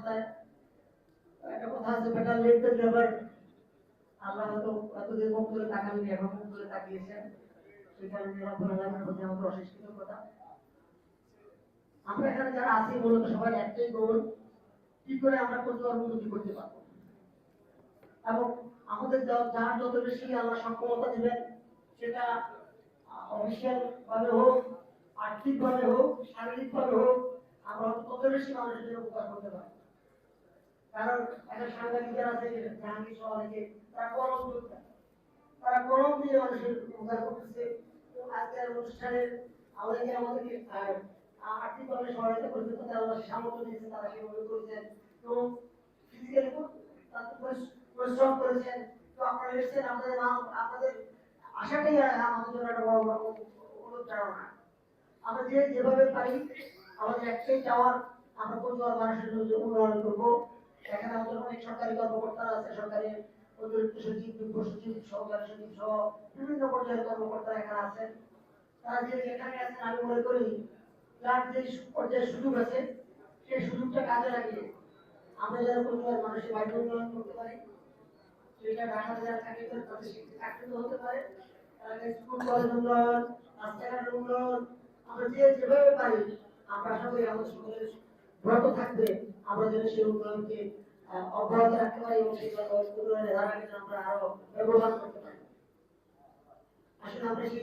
রাস্তায় একটা কথা আছে বেটার লেট আল্লাহ হয়তো এতদিন মুখ এখন মুখ তাকিয়েছেন প্রতি আমাদের আমরা এখানে যারা আছি মূলত সবাই একটাই গোল কি করে আমরা পরিবার উন্নতি করতে পারব এবং আমাদের যার যত বেশি আল্লাহ সক্ষমতা দিবেন সেটা অফিসিয়াল ভাবে হোক আর্থিক ভাবে হোক শারীরিক ভাবে হোক আমরা তত বেশি মানুষের জন্য উপকার করতে পারি কারণ একটা সাংবাদিকরা আছে জাহাঙ্গীর সহ তারা কলম তারা কলম দিয়ে মানুষের উপকার করতেছে। আজকের অনুষ্ঠানের আমাদেরকে আমাদেরকে আর্থিকভাবে সহায়তা করতে আল্লাহ সামর্থ্য দিয়েছে, তারা সেভাবে করেছেন। তো ফিজিক্যালি পরিশ্রম করেছেন। তো আপনারা এসেছেন, আপনাদের আপনাদের আশাটাই আমাদের জন্য একটা বড় বড় অনুপ্রেরণা আমরা যে, যেভাবে পারি, আমাদের একটাই চাওয়ার, আমরা পরিবার মানুষের জন্য উন্নয়ন করব। এখানে আমাদের অনেক সরকারি কর্মকর্তারা আছে, সরকারি অতিরিক্ত সচিব যুগ্ম সচিব, সহকারী সচিব সহ বিভিন্ন পর্যায়ের কর্মকর্তারা এখানে আছেন। তারা যে এখানে আছেন, আমি মনে করি যার যে সুযোগ আছে সেই সুযোগটা কাজে লাগিয়ে আমরা যারা পরিবার মানুষের বাড়ি উন্নয়ন করতে পারি। সেটা ঢাকা যারা করে, তাদের চাকরি হতে পারে। তারা স্কুল, কলেজ উন্নয়ন উন্নয়ন, আমরা যে যেভাবে পারি, আমরা আশা করি আমাদের সকলের ব্রত থাকবে। আমরা যেন সেই উন্নয়নকে অব্যাহত রাখতে পারি এবং সেই উন্নয়নের ধারাকে আমরা আরও ব্যবহার করতে পারি। আসলে আমরা সেই